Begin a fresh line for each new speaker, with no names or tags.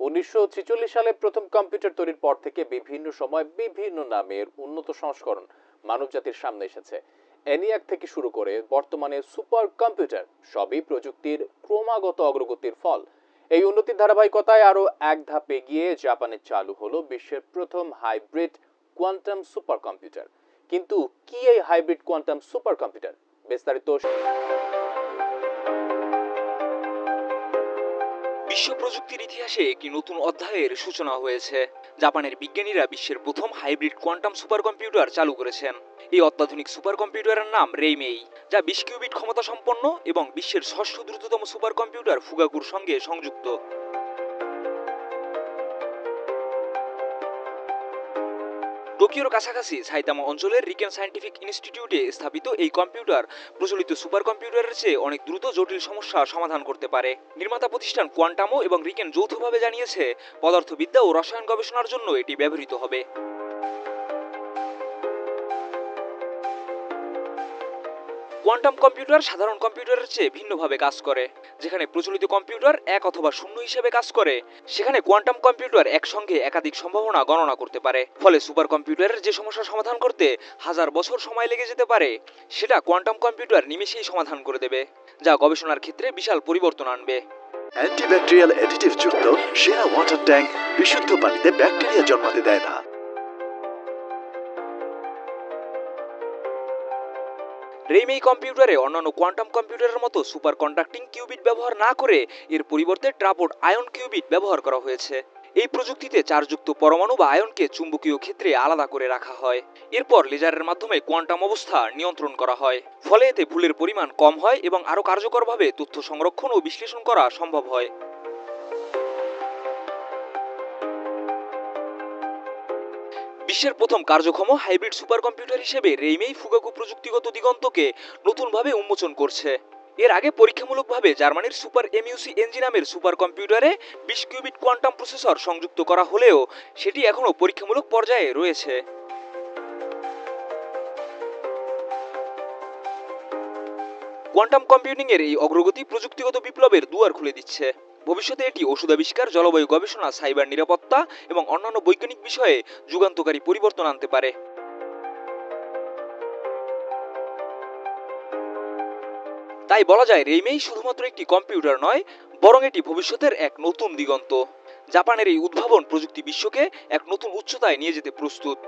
উনিশশো সালে প্রথম কম্পিউটার তৈরির পর থেকে বিভিন্ন সময় বিভিন্ন নামের উন্নত সংস্করণ মানবজাতির সামনে এসেছে। এনিয়াক থেকে শুরু করে বর্তমানে সুপার কম্পিউটার সবই প্রযুক্তির ক্রমাগত অগ্রগতির ফল। এই উন্নতির ধারাবাহিকতায় আরও এক ধাপ এগিয়ে জাপানে চালু হলো বিশ্বের প্রথম হাইব্রিড কোয়ান্টাম সুপার কম্পিউটার। কিন্তু কি এই হাইব্রিড কোয়ান্টাম সুপার কম্পিউটার? বিস্তারিত
বিশ্ব প্রযুক্তির ইতিহাসে একটি নতুন অধ্যায়ের সূচনা হয়েছে। জাপানের বিজ্ঞানীরা বিশ্বের প্রথম হাইব্রিড কোয়ান্টাম সুপার কম্পিউটার চালু করেছেন। এই অত্যাধুনিক সুপার কম্পিউটারের নাম রেইমেই, যা বিশ কিউবিট ক্ষমতা সম্পন্ন এবং বিশ্বের ষষ্ঠ দ্রুততম সুপার কম্পিউটার ফুগাকুর সঙ্গে সংযুক্ত। টোকিওর কাছাকাছি সাইতামা অঞ্চলের রিকেন সায়েন্টিফিক ইনস্টিটিউটে স্থাপিত এই কম্পিউটার প্রচলিত সুপার কম্পিউটারের চেয়ে অনেক দ্রুত জটিল সমস্যা সমাধান করতে পারে। নির্মাতা প্রতিষ্ঠান কোয়ান্টামো এবং রিকেন যৌথভাবে জানিয়েছে, পদার্থবিদ্যা ও রসায়ন গবেষণার জন্য এটি ব্যবহৃত হবে। কোয়ান্টাম কম্পিউটার সাধারণ কম্পিউটারের চেয়ে ভিন্নভাবে কাজ করে। যেখানে প্রচলিত কম্পিউটার এক অথবা শূন্য হিসেবে কাজ করে, সেখানে কোয়ান্টাম কম্পিউটার একসঙ্গে একাধিক সম্ভাবনা গণনা করতে পারে। ফলে সুপার কম্পিউটারের যে সমস্যা সমাধান করতে হাজার বছর সময় লেগে যেতে পারে, সেটা কোয়ান্টাম কম্পিউটার নিমেষেই সমাধান করে দেবে, যা গবেষণার ক্ষেত্রে বিশাল পরিবর্তন আনবে।
অ্যান্টিব্যাকটেরিয়াল অ্যাডিটিভ যুক্ত সেরা ওয়াটার ট্যাঙ্ক বিশুদ্ধ পানিতে ব্যাকটেরিয়া জন্মাতে দেয় না।
রেইমেই কম্পিউটারে অন্যান্য কোয়ান্টাম কম্পিউটারের মতো সুপার কন্ডাক্টিং কিউবিট ব্যবহার না করে এর পরিবর্তে ট্রাপোড আয়ন কিউবিট ব্যবহার করা হয়েছে। এই প্রযুক্তিতে চার্জযুক্ত পরমাণু বা আয়নকে চুম্বকীয় ক্ষেত্রে আলাদা করে রাখা হয়। এরপর লেজারের মাধ্যমে কোয়ান্টাম অবস্থা নিয়ন্ত্রণ করা হয়। ফলে এতে ভুলের পরিমাণ কম হয় এবং আরও কার্যকরভাবে তথ্য সংরক্ষণ ও বিশ্লেষণ করা সম্ভব হয়। বিশ্বের প্রথম কার্যক্ষম হাইব্রিড সুপার কম্পিউটার হিসেবে রেইমেই ফুগাকু প্রযুক্তিগত দিগন্তকে নতুনভাবে উন্মোচন করছে। এর আগে পরীক্ষামূলকভাবে জার্মানির সুপার এমইউসি এনজি নামের সুপার কম্পিউটারে বিশ কিউবিট কোয়ান্টাম প্রসেসর সংযুক্ত করা হলেও সেটি এখনও পরীক্ষামূলক পর্যায়ে রয়েছে। কোয়ান্টাম কম্পিউটিংয়ের এই অগ্রগতি প্রযুক্তিগত বিপ্লবের দুয়ার খুলে দিচ্ছে। ভবিষ্যতে এটি ওষুধ আবিষ্কার জলবায়ু গবেষণা, সাইবার নিরাপত্তা এবং অন্যান্য বৈজ্ঞানিক বিষয়ে যুগান্তকারী পরিবর্তন আনতে পারে। তাই বলা যায়, রেইমেই শুধুমাত্র একটি কম্পিউটার নয়, বরং এটি ভবিষ্যতের এক নতুন দিগন্ত। জাপানের এই উদ্ভাবন প্রযুক্তি বিশ্বকে এক নতুন উচ্চতায় নিয়ে যেতে প্রস্তুত।